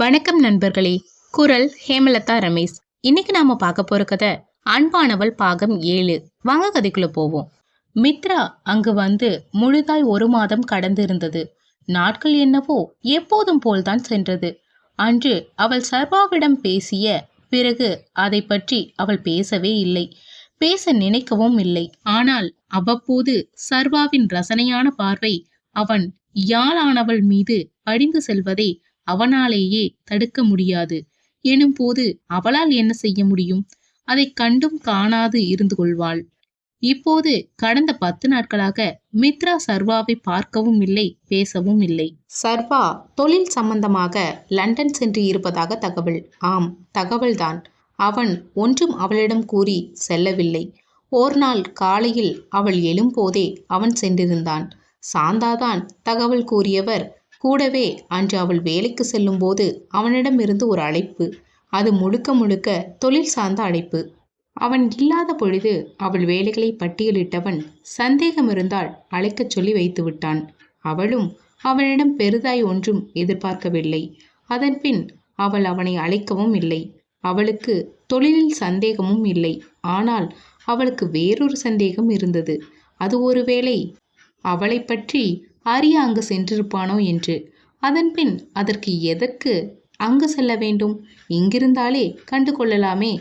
வணக்கம் நண்பர்களே. குரல் ஹேமலதா ரமேஷ். இன்னைக்கு நாம பார்க்க போற கதை அன்பானவள் பாகம் ஏழு. வாங்க கதைக்குள்ள போவோம். மித்ரா அங்கு வந்து முழுதாய் ஒரு மாதம் கடந்து இருந்தது நாட்கள் என்னவோ எப்போதும் போல்தான் சென்றது. அன்று அவள் சர்வாவிடம் பேசிய பிறகு அதை பற்றி அவள் பேசவே இல்லை. பேச நினைக்கவும் இல்லை. ஆனால் அவ்வப்போது சர்வாவின் ரசனையான பார்வை அவன் யாழானவள் மீது படிந்து செல்வதை அவனாலேயே தடுக்க முடியாது. எனும் போது அவளால் என்ன செய்ய முடியும்? அதை கண்டும் காணாது இருந்து கொள்வாள். இப்போது கடந்த பத்து நாட்களாக மித்ரா சர்வாவை பார்க்கவும் இல்லை பேசவும் இல்லை. சர்வா தொழில் சம்பந்தமாக லண்டன் சென்று இருப்பதாக தகவல். ஆம் தகவல்தான். அவன் ஒன்றும் அவளிடம் கூறி செல்லவில்லை. ஓர் நாள் காலையில் அவள் எழும்போதே அவன் சென்றிருந்தான். சாந்தாதான் தகவல் கூறியவர் கூடவே அன்று அவள் வேலைக்கு செல்லும்போது அவனிடமிருந்து ஒரு அழைப்பு. அது முழுக்க முழுக்க தொழில் சார்ந்த அழைப்பு. அவன் இல்லாத பொழுது அவள் வேலைகளை பட்டியலிட்டவன் சந்தேகம் இருந்தால் அழைக்கச் சொல்லி வைத்து விட்டான். அவளும் அவனிடம் பெரிதாய் ஒன்றும் எதிர்பார்க்கவில்லை. அதன்பின் அவள் அவனை அழைக்கவும் இல்லை. அவளுக்கு தொழிலில் சந்தேகமும் இல்லை. ஆனால் அவளுக்கு வேறொரு சந்தேகம் இருந்தது. அது ஒருவேளை அவளை பற்றி அறிய அங்கு சென்றிருப்பானோ என்று. அதன்பின் அதற்கு எதற்கு அங்கு செல்ல வேண்டும்? இங்கிருந்தாலே கண்டு கொள்ளலாமே.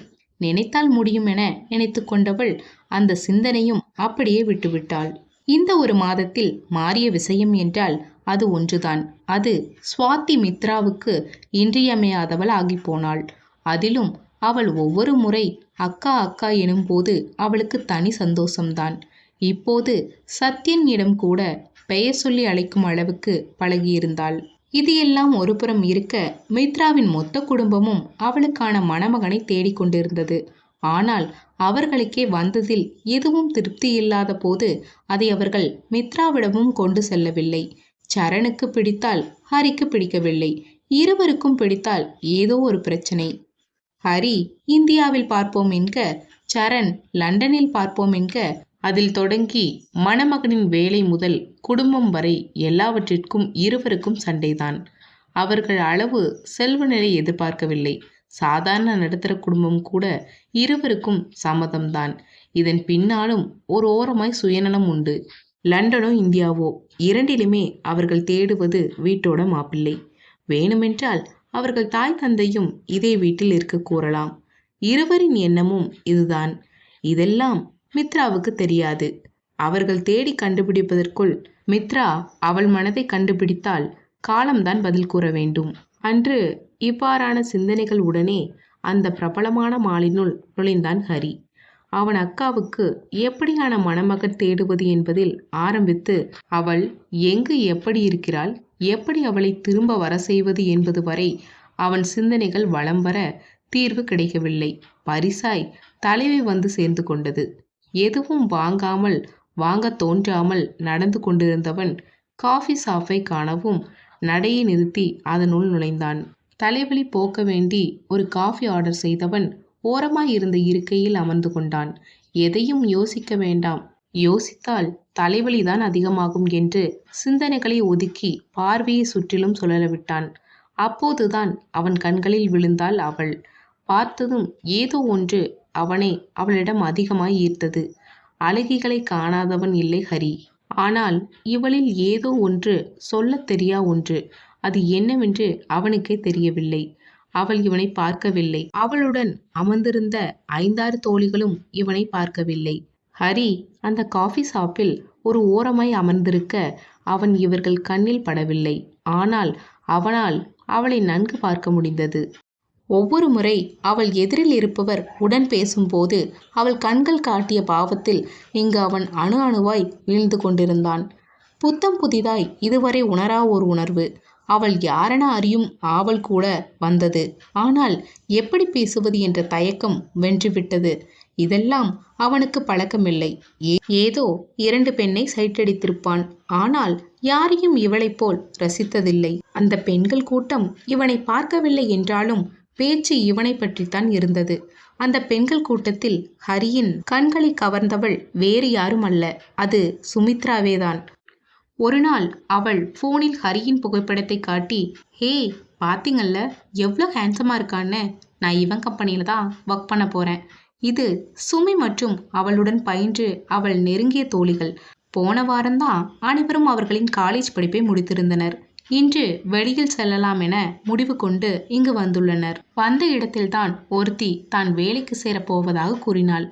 நினைத்தால் முடியும் என நினைத்து கொண்டவள் அந்த சிந்தனையும் அப்படியே விட்டுவிட்டாள். இந்த ஒரு மாதத்தில் மாறிய விஷயம் என்றால் அது ஒன்றுதான். அது சுவாதி மித்ராவுக்கு இன்றியமையாதவள் ஆகிப்போனாள் அதிலும் அவள் ஒவ்வொரு முறை அக்கா அக்கா எனும்போது அவளுக்கு தனி சந்தோஷம்தான். இப்போது சத்யனிடம் கூட பெயர் சொல்லி அழைக்கும் அளவுக்கு பழகியிருந்தாள். இது எல்லாம் ஒருபுறம் இருக்க மித்ராவின் மொத்த குடும்பமும் அவளுக்கான மணமகனை தேடிக்கொண்டிருந்தது ஆனால் அவர்களுக்கே வந்ததில் எதுவும் திருப்தி இல்லாத போது அதை அவர்கள் மித்ராவிடமும் கொண்டு செல்லவில்லை. சரணுக்கு பிடித்தால் ஹரிக்கு பிடிக்கவில்லை. இருவருக்கும் பிடித்தால் ஏதோ ஒரு பிரச்சனை. ஹரி இந்தியாவில் பார்ப்போம் என்க சரண் லண்டனில் பார்ப்போம் என்க அதில் தொடங்கி மணமகனின் வேலை முதல் குடும்பம் வரை எல்லாவற்றிற்கும் இருவருக்கும் சண்டைதான். அவர்கள் அளவு செல்வ நிலை எதிர்பார்க்கவில்லை. சாதாரண நடுத்தர குடும்பம் கூட இருவருக்கும் சம்மதம்தான். இதன் பின்னாலும் ஒரு ஓரமாய் சுயநலம் உண்டு. லண்டனோ இந்தியாவோ இரண்டிலுமே அவர்கள் தேடுவது வீட்டோட மாப்பிள்ளை. வேணுமென்றால் அவர்கள் தாய் தந்தையும் இதே வீட்டில் இருக்க கூறலாம். இருவரின் எண்ணமும் இதுதான். இதெல்லாம் மித்ராவுக்கு தெரியாது. அவர்கள் தேடி கண்டுபிடிப்பதற்குள் மித்ரா அவள் மனதை கண்டுபிடித்தால் காலம்தான் பதில் கூற வேண்டும். அன்று இவ்வாறான சிந்தனைகள் உடனே அந்த பிரபலமான மாலினுள் நுழைந்தான் ஹரி. அவன் அக்காவுக்கு எப்படியான மணமகன் தேடுவது என்பதில் ஆரம்பித்து அவள் எங்கு எப்படி இருக்கிறாள் எப்படி அவளை திரும்ப வர செய்வது என்பது வரை அவன் சிந்தனைகள் வளம் வர தீர்வு கிடைக்கவில்லை. பரிசாய் தலைவி வந்து சேர்ந்து கொண்டது. எதுவும் வாங்காமல் வாங்க தோன்றாமல் நடந்து கொண்டிருந்தவன் காஃபி ஷாப்பை காணவும் நடையை நிறுத்தி அதனுள் நுழைந்தான். தலைவலி போக்க வேண்டி ஒரு காஃபி ஆர்டர் செய்தவன் ஓரமாய் இருந்த இருக்கையில் அமர்ந்து கொண்டான். எதையும் யோசிக்க வேண்டாம். யோசித்தால் தலைவலிதான் அதிகமாகும் என்று சிந்தனைகளை ஒதுக்கி பார்வையை சுற்றிலும் சுழலவிட்டான். அப்போதுதான் அவன் கண்களில் விழுந்தாள் அவள். பார்த்ததும் ஏதோ ஒன்று அவனை அவளிடம் அதிகமாய் ஈர்த்தது. அழகிகளை காணாதவன் இல்லை ஹரி. ஆனால் இவளில் ஏதோ ஒன்று சொல்லத் தெரியா ஒன்று. அது என்னவென்று அவனுக்கே தெரியவில்லை. அவள் இவனை பார்க்கவில்லை. அவளுடன் அமர்ந்திருந்த ஐந்தாறு தோழிகளும் இவனை பார்க்கவில்லை. ஹரி அந்த காஃபி ஷாப்பில் ஒரு ஓரமாய் அமர்ந்திருக்க அவன் இவர்கள் கண்ணில் படவில்லை. ஆனால் அவனால் அவளை நன்கு பார்க்க முடிந்தது. ஒவ்வொரு முறை அவள் எதிரில் இருப்பவர் உடன் பேசும்போது அவள் கண்கள் காட்டிய பாவத்தில் இங்கு அவன் அணு அணுவாய் வீழ்ந்து கொண்டிருந்தான். புத்தம் புதிதாய் இதுவரை உணரா ஒரு உணர்வு. அவள் யாரென அறியும் ஆவல் கூட வந்தது. ஆனால் எப்படி பேசுவது என்ற தயக்கம் வென்றுவிட்டது. இதெல்லாம் அவனுக்கு பழக்கமில்லை. ஏதோ இரண்டு பெண்ணை சைட்டடித்திருப்பான். ஆனால் யாரையும் இவளைப் போல் ரசித்ததில்லை. அந்த பெண்கள் கூட்டம் இவனை பார்க்கவில்லை என்றாலும் பேச்சு இவனை பற்றித்தான் இருந்தது. அந்த பெண்கள் கூட்டத்தில் ஹரியின் கண்களை கவர்ந்தவள் வேறு யாரும் அல்ல அது சுமித்ராவேதான். ஒரு நாள் அவள் ஃபோனில் ஹரியின் புகைப்படத்தை காட்டி ஹே பாத்தீங்கல்ல எவ்வளோ ஹேண்ட்ஸமாக இருக்கான்னு? நான் இவன் கம்பெனியில் தான் ஒர்க் பண்ண போகிறேன் இது சுமி மற்றும் அவளுடன் பயின்று அவள் நெருங்கிய தோழிகள். போன வாரம்தான் அனைவரும் அவர்களின் காலேஜ் படிப்பை முடித்திருந்தனர். இன்று வெளியில் செல்லலாம் என முடிவு கொண்டு இங்கு வந்துள்ளனர். வந்த இடத்தில்தான் ஒருத்தி தான் வேலைக்கு சேரப் போவதாக கூறினாள்.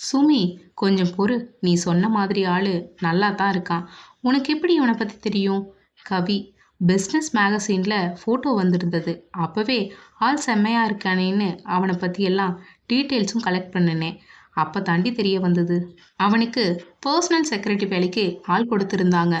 சுமி கொஞ்சம் பொறு. நீ சொன்ன மாதிரி ஆளு நல்லா தான் இருக்கான். உனக்கு எப்படி இவனை பற்றி தெரியும்? கவி பிஸ்னஸ் மேகசீனில் ஃபோட்டோ வந்திருந்தது. அப்போவே ஆள் செம்மையாக இருக்கானேன்னு அவனை பற்றியெல்லாம் டீட்டெயில்ஸும் கலெக்ட் பண்ணினேன். அப்போ தாண்டி தெரிய வந்தது. அவனுக்கு பர்சனல் செக்ரட்டரி வேலைக்கு ஆள் கொடுத்துருந்தாங்க.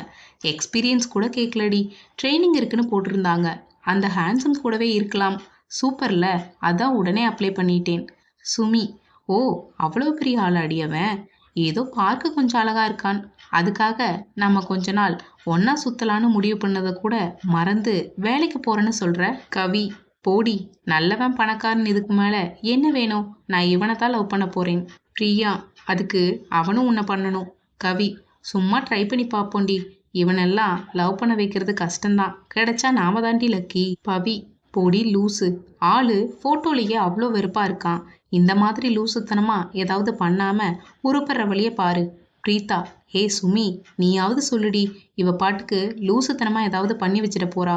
எக்ஸ்பீரியன்ஸ் கூட கேட்கலடி ட்ரைனிங் இருக்குன்னு போட்டிருந்தாங்க. அந்த ஹேண்ட்ஸம் கூடவே இருக்கலாம். சூப்பரில் அதான் உடனே அப்ளை பண்ணிட்டேன். சுமி ஓ அவ்வளோ பெரிய ஆள் அடியவன் ஏதோ பார்க்க கொஞ்சம் அழகாக இருக்கான். அதுக்காக நம்ம கொஞ்ச நாள் ஒன்றா சுத்தலான்னு முடிவு பண்ணதை கூட மறந்து வேலைக்கு போகிறேன்னு சொல்கிற கவி போடி நல்லவன் பணக்காரன் இதுக்கு மேலே என்ன வேணும்? நான் இவனை தான் லவ் பண்ண போகிறேன் பிரியா அதுக்கு அவனும் உன்னை பண்ணணும். கவி சும்மா ட்ரை பண்ணி பார்ப்போண்டி. இவனெல்லாம் லவ் பண்ண வைக்கிறது கஷ்டம்தான். கிடைச்சா நாம தாண்டி லக்கி. பவி போடி லூசு. ஆளு ஃபோட்டோலேயே அவ்வளோ வெறுப்பாக இருக்கான். இந்த மாதிரி லூசுத்தனமாக ஏதாவது பண்ணாமல் உருப்படுற வழியே பாரு. பிரீதா ஹே சுமி நீயாவது சொல்லுடி. இவ பாட்டுக்கு லூசுத்தனமாக ஏதாவது பண்ணி வச்சிட போறா.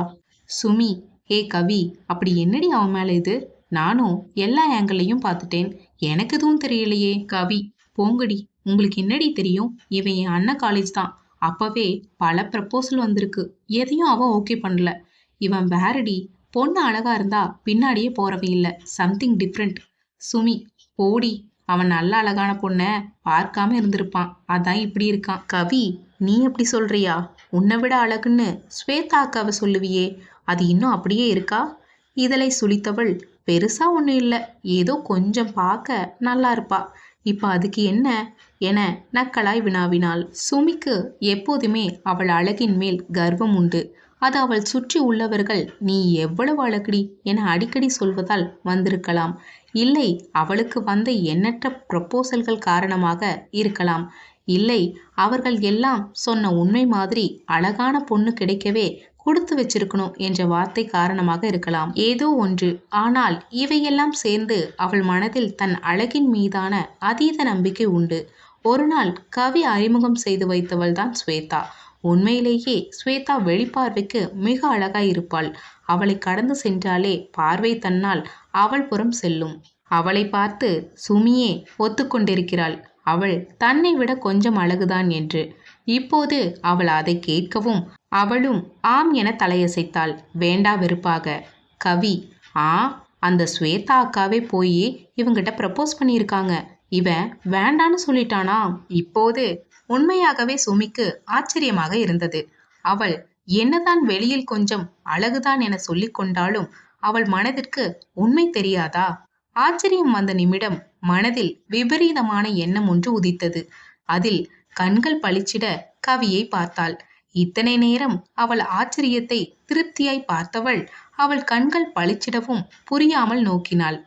சுமி ஹே கவி அப்படி என்னடி அவன் மேலே இது? நானும் எல்லா ஆங்கிளையும் பார்த்துட்டேன். எனக்கு எதுவும் தெரியலையே கவி. போங்கடி. உங்களுக்கு என்னடி தெரியும்? இவன் என் அண்ணன் காலேஜ் தான். அப்பவே பல ப்ரப்போசல் வந்திருக்கு. எதையும் அவன் ஓகே பண்ணல. இவன் வேறடி. பொண்ணு அழகா இருந்தா பின்னாடியே போறவன் இல்லை. சம்திங் டிஃப்ரெண்ட் சுமி போடி. அவன் நல்ல அழகான பொண்ணை பார்க்காம இருந்திருப்பான். அதான் இப்படி இருக்கான். கவி நீ எப்படி சொல்றியா? உன்னை விட அழகுன்னு ஸ்வேதா அக்காவை சொல்லுவியே. அது இன்னும் அப்படியே இருக்கா? இதழை சுழித்தவள் பெருசா ஒன்றும் இல்லை. ஏதோ கொஞ்சம் பார்க்க நல்லா இருப்பா. இப்போ அதுக்கு என்ன? என நக்கலாய் வினாவினாள். சுமிக்கு எப்போதுமே அவள் அழகின் மேல் கர்வம் உண்டு. அது அவள் சுற்றி உள்ளவர்கள் நீ எவ்வளவு அழகுடி என அடிக்கடி சொல்வதால் வந்திருக்கலாம். இல்லை அவளுக்கு வந்த எண்ணற்ற ப்ரப்போசல்கள் காரணமாக இருக்கலாம். இல்லை அவர்கள் எல்லாம் சொன்ன உண்மை மாதிரி அழகான பொண்ணு கிடைக்கவே கொடுத்து வச்சிருக்கணும் என்ற வார்த்தை காரணமாக இருக்கலாம். ஏதோ ஒன்று. ஆனால் இவையெல்லாம் சேர்ந்து அவள் மனதில் தன் அழகின் மீதான அதீத நம்பிக்கை உண்டு. ஒரு நாள் கவி அறிமுகம் செய்து வைத்தவள் தான் ஸ்வேதா. உண்மையிலேயே ஸ்வேதா வெளிப்பார்வைக்கு மிக அழகாய் இருப்பாள். அவளை கடந்து சென்றாலே பார்வை தன்னால் அவள் புறம் செல்லும். அவளை பார்த்து சுமியே ஒத்துக்கொண்டிருக்கிறாள் அவள் தன்னை விட கொஞ்சம் அழகுதான் என்று. இப்போது அவள் அதை கேட்கவும் அவளும் ஆம் என தலையசைத்தாள். வேண்டா வெறுப்பாக. கவி ஆ அந்த ஸ்வேதா அக்காவே போய் இவங்கிட்ட ப்ரப்போஸ் பண்ணியிருக்காங்க. இவன் வேண்டான்னு சொல்லிட்டானா? இப்போது உண்மையாகவே சுமிக்கு ஆச்சரியமாக இருந்தது. அவள் என்னதான் வெளியில் கொஞ்சம் அழகுதான் என சொல்லி கொண்டாலும் அவள் மனதிற்கு உண்மை தெரியாதா? ஆச்சரியம் வந்த நிமிடம் மனதில் விபரீதமான எண்ணம் ஒன்று உதித்தது. அதில் கண்கள் பளிச்சிட கவியை பார்த்தாள். இத்தனை நேரம் அவள் ஆச்சரியத்தை திருப்தியாய் பார்த்தவள் அவள் கண்கள் பளிச்சிடவும் புரியாமல் நோக்கினாள்.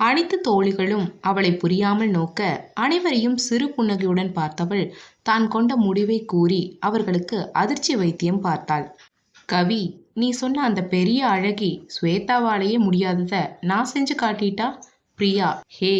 அனைத்து தோழிகளும் அவளை புரியாமல் நோக்க அனைவரையும் சிறு புன்னகையுடன் பார்த்தவள் தான் கொண்ட முடிவை கூறி அவர்களுக்கு அதிர்ச்சி வைத்தியம் பார்த்தாள். கவி நீ சொன்ன அந்த பெரிய அழகி ஸ்வேதாவாலேயே முடியாதத நான் செஞ்சு காட்டிட்டா? பிரியா ஹே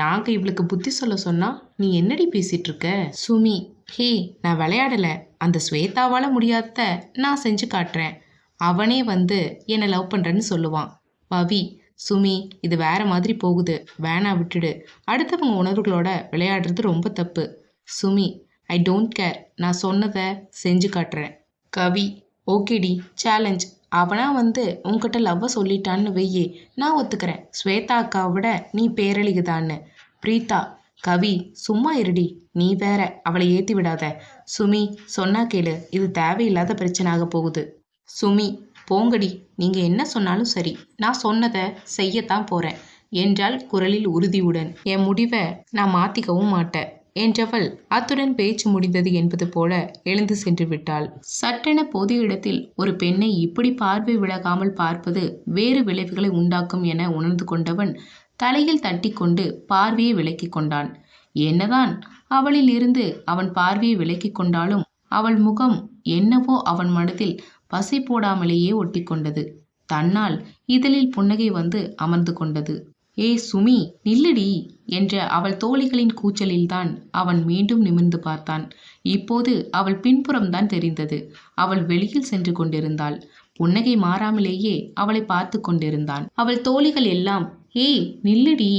நாங்க இவளுக்கு புத்தி சொல்ல சொன்னா நீ என்னடி பேசிட்டு இருக்க? சுமி ஹே நான் விளையாடல. அந்த ஸ்வேதாவால் முடியாத நான் செஞ்சு காட்டுறேன். அவனே வந்து என்னை லவ் பண்ணுறேன்னு சொல்லுவான். பவி சுமி இது வேற மாதிரி போகுது. வேணா விட்டுடு. அடுத்தவங்க உணர்வுகளோட விளையாடுறது ரொம்ப தப்பு. சுமி ஐ டோன்ட் கேர் நான் சொன்னதை செஞ்சு காட்டுறேன். கவி ஓகேடி சேலஞ்ச் அவனா வந்து உன்கிட்ட லவ்வை சொல்லிட்டான்னு வெய்யே நான் ஒத்துக்கிறேன். ஸ்வேதா அக்காவை விட நீ பேரழிகுதான்னு பிரீதா கவி சும்மா இருடி நீ வேற அவளை ஏத்தி விடாத. சுமி சொன்னா கேளு இது தேவையில்லாத பிரச்சனை ஆக போகுது. சுமி போங்கடி நீங்க என்ன சொன்னாலும் சரி நான் சொன்னதை செய்யத்தான் போறேன் என்றாள் குரலில் உறுதியுடன். என் முடிவை நான் மாத்திக்கவும் மாட்டேன் என்றவள் அத்துடன் பேச்சு முடிந்தது என்பது போல எழுந்து சென்று விட்டாள். சட்டென பொது இடத்தில் ஒரு பெண்ணை இப்படி பார்வை விலகாமல் பார்ப்பது வேறு விளைவுகளை உண்டாக்கும் என உணர்ந்து கொண்டவன் தலையில் தட்டி கொண்டு பார்வையை விலக்கிக் கொண்டான். என்னதான்? அவளில் இருந்து அவன் பார்வையை விலக்கிக் கொண்டாலும் அவள் முகம் என்னவோ அவன் மனதில் பசை போடாமலேயே ஒட்டிக்கொண்டது தன்னால் இதழில் புன்னகை வந்து அமர்ந்து கொண்டது. ஏ சுமி நில்லடி என்ற அவள் தோழிகளின் கூச்சலில்தான் அவன் மீண்டும் நிமிர்ந்து பார்த்தான். இப்போது அவள் பின்புறம்தான் தெரிந்தது. அவள் வெளியில் சென்று கொண்டிருந்தாள். புன்னகை மாறாமலேயே அவளை பார்த்து கொண்டிருந்தான். அவள் தோழிகள் எல்லாம் ஏய் நில்லுடி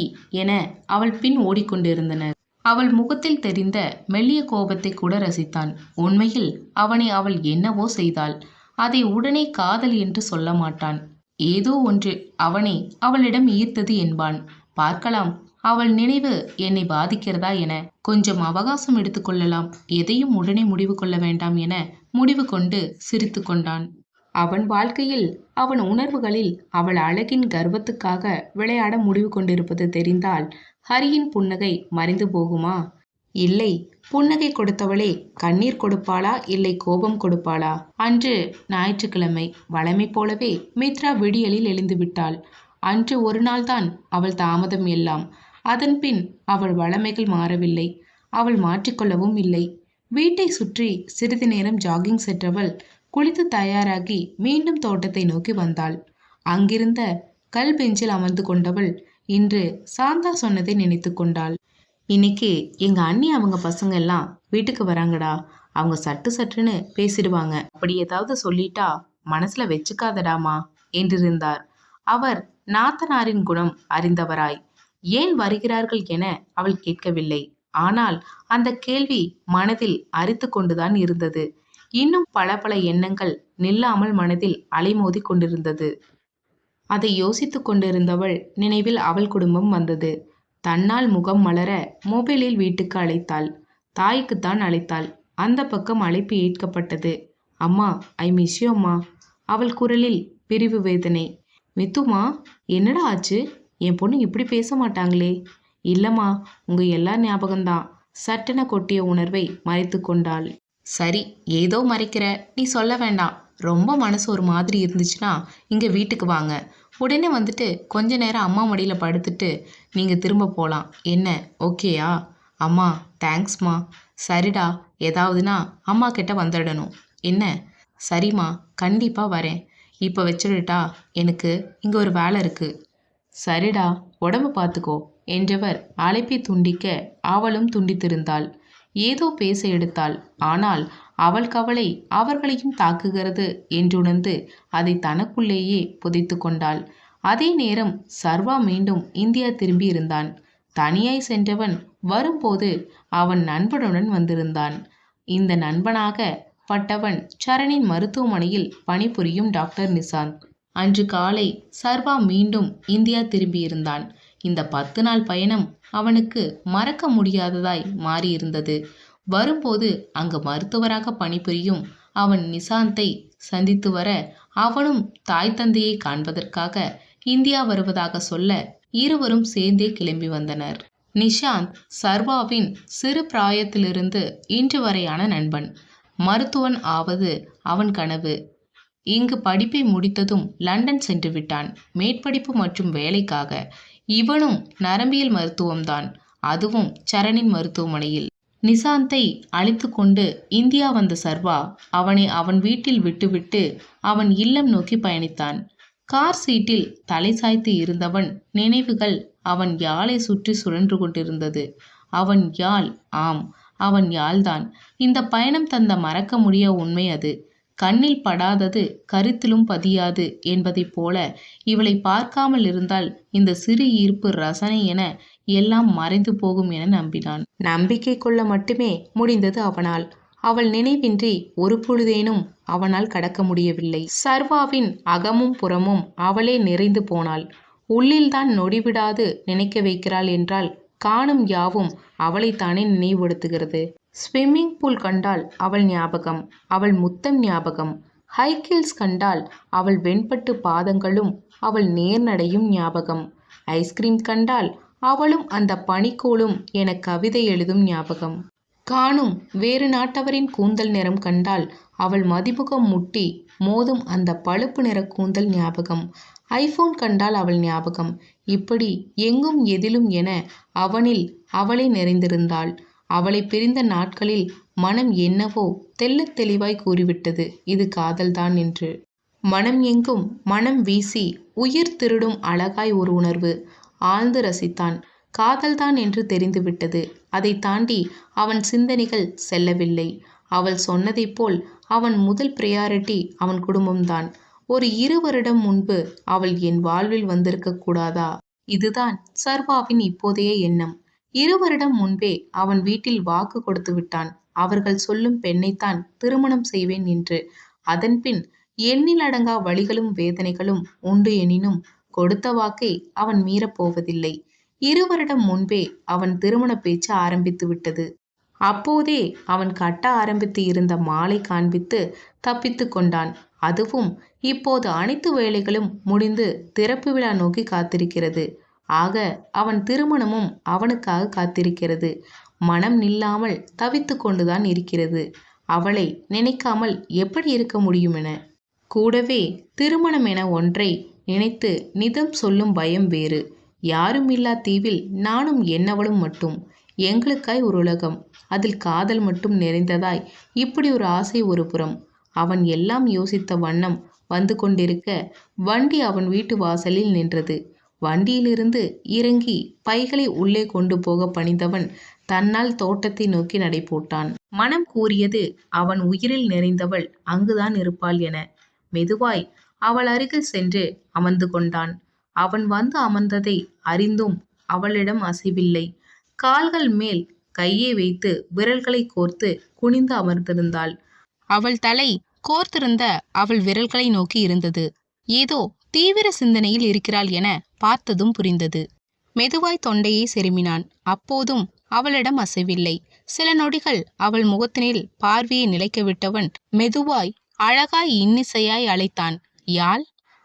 என அவள் பின் ஓடிக்கொண்டிருந்தனர் அவள் முகத்தில் தெரிந்த மெல்லிய கோபத்தை கூட ரசித்தான். உண்மையில் அவனை அவள் என்னவோ செய்தாள். அதை உடனே காதல் என்று சொல்ல மாட்டான். ஏதோ ஒன்று அவனை அவளிடம் ஈர்த்தது என்பான். பார்க்கலாம் அவள் நினைவு என்னை பாதிக்கிறதா என கொஞ்சம் அவகாசம் எடுத்துக்கொள்ளலாம் எதையும் உடனே முடிவு கொள்ள வேண்டாம் என முடிவு கொண்டு சிரித்து கொண்டான். அவன் வாழ்க்கையில் அவன் உணர்வுகளில் அவள் அழகின் கர்வத்துக்காக விளையாட முடிவு கொண்டிருப்பது தெரிந்தால் ஹரியின் புன்னகை மறைந்து போகுமா? இல்லை புன்னகை கொடுத்தவளே கண்ணீர் கொடுப்பாளா இல்லை கோபம் கொடுப்பாளா? அன்று ஞாயிற்றுக்கிழமை வளமை போலவே மித்ரா விடியலில் எழுந்து விட்டாள். அன்று ஒரு நாள்தான் அவள் தாமதம் எல்லாம். அதன்பின் அவள் வளமைகள் மாறவில்லை. அவள் மாற்றிக்கொள்ளவும் இல்லை. வீட்டை சுற்றி சிறிது நேரம் ஜாகிங் சென்றவள் குளித்து தயாராகி மீண்டும் தோட்டத்தை நோக்கி வந்தாள். அங்கிருந்த கல் பெஞ்சில் அமர்ந்து கொண்டவள் இன்று சாந்தா சொன்னதை நினைத்து கொண்டாள். இன்னைக்கு எங்க அண்ணி அவங்க பசங்க எல்லாம் வீட்டுக்கு வராங்கடா. அவங்க சட்டு சட்டுன்னு பேசிடுவாங்க. அப்படி ஏதாவது சொல்லிட்டா மனசுல வச்சுக்காதடாமா? என்றிருந்தார். அவர் நாத்தனாரின் குணம் அறிந்தவராய். ஏன் வருகிறார்கள் என அவள் கேட்கவில்லை. ஆனால் அந்த கேள்வி மனதில் அரித்து கொண்டுதான் இருந்தது. இன்னும் பல பல எண்ணங்கள் நில்லாமல் மனதில் அலைமோதி கொண்டிருந்தது. அதை யோசித்துக் கொண்டிருந்தவள் நினைவில் அவள் குடும்பம் வந்தது. தன்னால் முகம் மலர மொபைலில் வீட்டுக்கு அழைத்தாள். தாய்க்குத்தான் அழைத்தாள். அந்த பக்கம் அழைப்பு ஏற்கப்பட்டது. அம்மா ஐ மிஸ் யூ அம்மா. அவள் குரலில் பிரிவு வேதனை. மித்துமா என்னடா ஆச்சு? என் பொண்ணு இப்படி பேச மாட்டாங்களே. இல்லைம்மா உங்கள் எல்லா ஞாபகம்தான். சட்டென கொட்டிய உணர்வை மறைத்து கொண்டாள். சரி ஏதோ மறைக்கிற. நீ சொல்ல வேண்டாம். ரொம்ப மனசு ஒரு மாதிரி இருந்துச்சுன்னா இங்கே வீட்டுக்கு வாங்க. உடனே வந்துட்டு கொஞ்ச நேரம் அம்மா மடியில் படுத்துட்டு நீங்கள் திரும்ப போகலாம் என்ன? ஓகேயா? அம்மா தேங்க்ஸ்மா. சரிடா. ஏதாவதுனா அம்மா கிட்ட வந்துடணும். என்ன? சரிம்மா. கண்டிப்பாக வரேன். இப்போ வச்சுடுட்டா. எனக்கு இங்கே ஒரு வேலை இருக்குது சரிடா. உடம்பு பார்த்துக்கோ என்றவர் அழைப்பை துண்டிக்க அவளும் துண்டித்திருந்தாள். ஏதோ பேச எடுத்தாள். ஆனால் அவள் கவலை அவர்களையும் தாக்குகிறது என்றுணர்ந்து அதை தனக்குள்ளேயே புதைத்து கொண்டாள். அதே நேரம் சர்வா மீண்டும் இந்தியா திரும்பி இருந்தான். தனியாய் சென்றவன் வரும்போது அவன் நண்பனுடன் வந்திருந்தான். இந்த நண்பனாக பட்டவன் சரணின் மருத்துவமனையில் பணிபுரியும் டாக்டர் நிசாந்த். அன்று காலை சர்வா மீண்டும் இந்தியா திரும்பியிருந்தான் இந்த பத்து நாள் பயணம் அவனுக்கு மறக்க முடியாததாய் மாறியிருந்தது. வரும்போது அங்கு மருத்துவராக பணிபுரியும் அவன் நிசாந்தை சந்தித்து வர அவனும் தாய் தந்தையை காண்பதற்காக இந்தியா வருவதாக சொல்ல இருவரும் சேர்ந்தே கிளம்பி வந்தனர். நிஷாந்த் சர்வாவின் சிறு பிராயத்திலிருந்து இன்று வரையான நண்பன். மருத்துவன் ஆவது அவன் கனவு. இங்கு படிப்பை முடித்ததும் லண்டன் சென்று விட்டான். மேற்படிப்பு மற்றும் வேலைக்காக இவனும் நரம்பியல் மருத்துவம்தான் அதுவும் சரணின் மருத்துவமனையில். நிசாந்தை அழைத்து கொண்டு இந்தியா வந்த சர்வா அவனை அவன் வீட்டில் விட்டுவிட்டு அவன் இல்லம் நோக்கி பயணித்தான். கார் சீட்டில் தலை சாய்த்து இருந்தவன் நினைவுகள் அவன் யாழை சுற்றி சுழன்று கொண்டிருந்தது. அவன் யாழ் ஆம் அவன் யாழ்தான் இந்த பயணம் தந்த மறக்க முடிய உண்மை அது. கண்ணில் படாதது கருத்திலும் பதியாது என்பதைப் போல இவளை பார்க்காமல் இருந்தால் இந்த சிறு ஈர்ப்பு ரசனை என எல்லாம் மறைந்து போகும் என நம்பினான். நம்பிக்கை கொள்ள மட்டுமே முடிந்தது அவனால். அவள் நினைவின்றி ஒரு பொழுதேனும் அவனால் கடக்க முடியவில்லை. சர்வாவின் அகமும் புறமும் அவளே நிறைந்து போனாள். உள்ளில்தான் நொடிவிடாது நினைக்க வைக்கிறாள் என்றால் காணும் யாவும் அவளைத்தானே நினைவுபடுத்துகிறது. ஸ்விம்மிங் பூல் கண்டால் அவள் ஞாபகம் அவள் முத்தம் ஞாபகம். ஹைகில்ஸ் கண்டால் அவள் வெண்பட்டு பாதங்களும் அவள் நேர்நடையும் ஞாபகம். ஐஸ்கிரீம் கண்டால் அவளும் அந்த பனிக்கோளும் என கவிதை எழுதும் ஞாபகம். காணும் வேறு நாட்டவரின் கூந்தல் நிறம் கண்டால் அவள் மதிமுகம் முட்டி மோதும் அந்த பழுப்பு நிற கூந்தல் ஞாபகம். ஐஃபோன் கண்டால் அவள் ஞாபகம். இப்படி எங்கும் எதிலும் என அவனில் அவளை நிறைந்திருந்தாள். அவளை பிரிந்த நாட்களில் மனம் என்னவோ தெள்ளத் தெளிவாய் கூறிவிட்டது. இது காதல்தான் என்று. மனம் எங்கும் மனம் வீசி உயிர் திருடும் அழகாய் ஒரு உணர்வு. ஆழ்ந்து ரசித்தான். காதல்தான் என்று தெரிந்துவிட்டது. அதை தாண்டி அவன் சிந்தனைகள் செல்லவில்லை. அவள் சொன்னதைப் போல் அவன் முதல் பிரையாரிட்டி அவன் குடும்பம்தான். ஒரு இரு வருடம் முன்பு அவள் என் வாழ்வில் வந்திருக்க கூடாதா? இதுதான் சர்வாவின் இப்போதைய எண்ணம். இரு வருடம் முன்பே அவன் வீட்டில் வாக்கு கொடுத்து விட்டான். அவர்கள் சொல்லும் பெண்ணைத்தான் திருமணம் செய்வேன் என்று. அதன்பின் எண்ணிலடங்கா வழிகளும் வேதனைகளும் உண்டு எனினும் கொடுத்த வாக்கை அவன் மீறப்போவதில்லை இரு வருடம் முன்பே அவன் திருமண பேச்சு ஆரம்பித்து விட்டது. அப்போதே அவன் கட்ட ஆரம்பித்து இருந்த மாலை காண்பித்து தப்பித்து கொண்டான். அதுவும் இப்போது அனைத்து வேலைகளும் முடிந்து திறப்பு விழா நோக்கி காத்திருக்கிறது. ஆக அவன் திருமணமும் அவனுக்காக காத்திருக்கிறது. மனம் நில்லாமல் தவித்து கொண்டுதான் இருக்கிறது. அவளை நினைக்காமல் எப்படி இருக்க முடியும் என கூடவே திருமணம் என ஒன்றை நினைத்து நிதம் சொல்லும் பயம் வேறு. யாரும் இல்லா தீவில் நானும் என்னவளும் மட்டும். எங்களுக்காய் ஒரு உலகம். அதில் காதல் மட்டும் நிறைந்ததாய் இப்படி ஒரு ஆசை ஒரு புறம். அவன் எல்லாம் யோசித்த வண்ணம் வந்து கொண்டிருக்க வண்டி அவன் வீட்டு வாசலில் நின்றது. வண்டியிலிருந்து இறங்கி பைகளை உள்ளே கொண்டு போக பணிந்தவன் தன்னால் தோட்டத்தை நோக்கி நடை போட்டான் மனம் கூறியது அவன் உயிரில் நிறைந்தவள் அங்குதான் இருப்பாள் என. மெதுவாய் அவள் அருகில் சென்று அமர்ந்து கொண்டான். அவன் வந்து அமர்ந்ததை அறிந்தும் அவளிடம் அசைவில்லை. கால்கள் மேல் கையை வைத்து விரல்களை கோர்த்து குனிந்து அமர்ந்திருந்தாள். அவள் தலை கோர்த்திருந்த அவள் விரல்களை நோக்கி இருந்தது. ஏதோ தீவிர சிந்தனையில் இருக்கிறாள் என பார்த்ததும் புரிந்தது. மெதுவாய் தொண்டையை செருமினான். அப்போதும் அவளிடம் அசைவில்லை. சில நொடிகள் அவள் முகத்தினில் பார்வையை நிலைக்க விட்டவன் மெதுவாய் அழகாய் இன்னிசையாய் அழைத்தான். யாழ்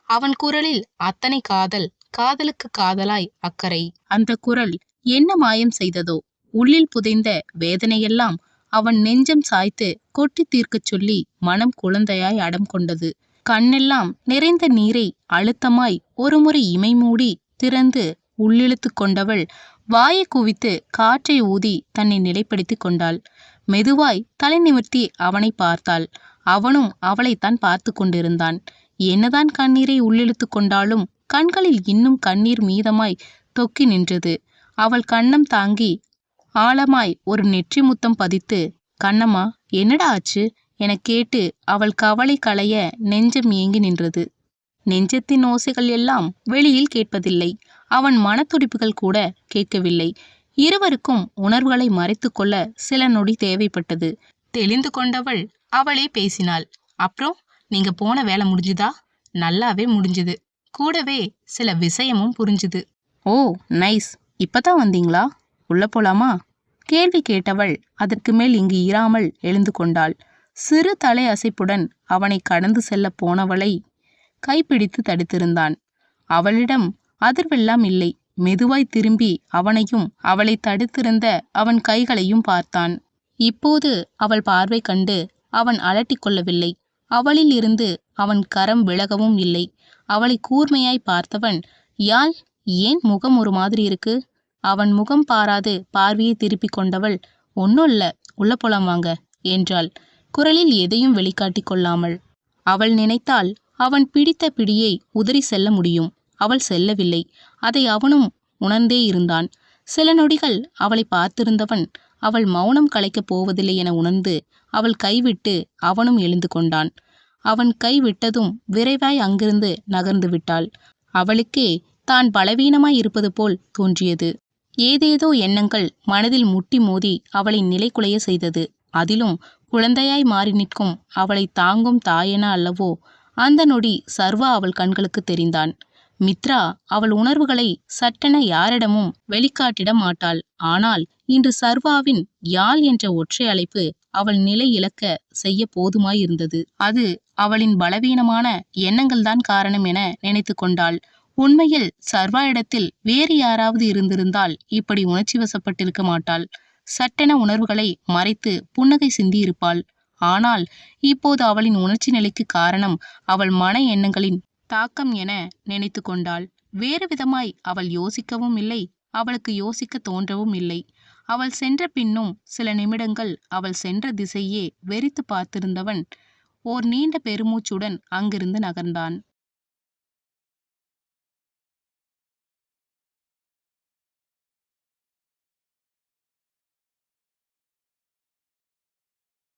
அவன் குரலில் அத்தனை காதல் காதலுக்கு காதலாய் அக்கறை. அந்த குரல் என்ன மாயம் செய்ததோ? உள்ளில் புதைந்த வேதனையெல்லாம் அவன் நெஞ்சம் சாய்த்து கொட்டி தீர்க்கச் சொல்லி மனம் குழந்தையாய் அடம் கொண்டது கண்ணெல்லாம் நிறைந்த நீரை அழுத்தமாய் ஒருமுறை இமை மூடி திறந்து உள்ளிழுத்து கொண்டவள் வாயை குவித்து காற்றை ஊதி தன்னை நிலைப்படுத்தி கொண்டாள். மெதுவாய் தலை நிமிர்த்தி அவனை பார்த்தாள். அவனும் அவளைத்தான் பார்த்து கொண்டிருந்தான். என்னதான் கண்ணீரை உள்ளிழுத்து கொண்டாலும் கண்களில் இன்னும் கண்ணீர் மீதமாய் தொக்கி நின்றது. அவள் கண்ணம் தாங்கி ஆழமாய் ஒரு நெற்றி முத்தம் பதித்து கண்ணம்மா என்னடா ஆச்சு? எனக் கேட்டு அவள் கவலை களைய நெஞ்சம் ஏங்கி நின்றது. நெஞ்சத்தின் ஓசைகள் எல்லாம் வெளியில் கேட்பதில்லை. அவன் மனத்துடிப்புகள் கூட கேட்கவில்லை. இருவருக்கும் உணர்வுகளை மறைத்து கொள்ள சில நொடி தேவைப்பட்டது. தெளிந்து கொண்டவள் அவளே பேசினாள். அப்புறம் நீங்க போன வேலை முடிஞ்சுதா? நல்லாவே முடிஞ்சுது. கூடவே சில விஷயமும் புரிஞ்சுது. Oh nice. இப்பதான் வந்தீங்களா? உள்ள போலாமா? கேள்வி கேட்டவள் அதற்கு மேல் இங்கு இராமல் எழுந்து கொண்டாள். சிறு தலை அசைப்புடன் அவனை கடந்து செல்ல போனவளை கைப்பிடித்து தடுத்திருந்தான். அவளிடம் அதிர்வெல்லாம் இல்லை. மெதுவாய் திரும்பி அவனையும் அவளை தடுத்திருந்த அவன் கைகளையும் பார்த்தான். இப்போது அவள் பார்வை கண்டு அவன் அலட்டிக் கொள்ளவில்லை. அவளில் இருந்து அவன் கரம் விலகவும் இல்லை. அவளை கூர்மையாய் பார்த்தவன் யாழ் ஏன் முகம் ஒரு மாதிரி இருக்கு அவன் முகம் பாராது பார்வையை திருப்பிக் கொண்டவள். ஒன்னும் இல்ல. உள்ள போலாம் வாங்க என்றாள். குரலில் எதையும் வெளிக்காட்டிக் கொள்ளாமல். அவள் நினைத்தால் அவன் பிடித்த பிடியை உதறி செல்ல முடியும். அவள் செல்லவில்லை. அதை அவனும் உணர்ந்தே இருந்தான். சில நொடிகள் அவளை பார்த்திருந்தவன் அவள் மௌனம் கலைக்கப் போவதில்லை என உணர்ந்து அவள் கைவிட்டு அவனும் எழுந்து கொண்டான். அவன் கை விட்டதும் விரைவாய் அங்கிருந்து நகர்ந்து விட்டாள். அவளுக்கே தான் பலவீனமாய் இருப்பது போல் தோன்றியது. ஏதேதோ எண்ணங்கள் மனதில் முட்டி மோதி அவளை நிலைகுலைய செய்தது. அதிலும் குழந்தையாய் மாறி நிற்கும் அவளை தாங்கும் தாயென அல்லவோ? அந்த நொடி சர்வா அவள் கண்களுக்கு தெரிந்தான். மித்ரா அவள் உணர்வுகளை சட்டென யாரிடமும் வெளிக்காட்டிட மாட்டாள். ஆனால் இன்று சர்வாவின் யாழ் என்ற ஒற்றை அழைப்பு அவள் நிலை இழக்க செய்ய போதுமாயிருந்தது. அது அவளின் பலவீனமான எண்ணங்கள்தான் காரணம் என நினைத்து கொண்டாள். உண்மையில் சர்வா இடத்தில் வேறு யாராவது இருந்திருந்தால் இப்படி உணர்ச்சி வசப்பட்டிருக்க மாட்டாள். சட்டென உணர்வுகளை மறைத்து புன்னகை சிந்தியிருப்பாள். ஆனால் இப்போது அவளின் உணர்ச்சி நிலைக்கு காரணம் அவள் மன எண்ணங்களின் தாக்கம் என நினைத்து கொண்டாள். வேறு விதமாய் அவள் யோசிக்கவும் இல்லை அவளுக்கு யோசிக்க தோன்றவும் இல்லை. அவள் சென்ற பின்னும் சில நிமிடங்கள் அவள் சென்ற திசையே வெறித்து பார்த்திருந்தவன் ஓர் நீண்ட பெருமூச்சுடன் அங்கிருந்து நகர்ந்தான்.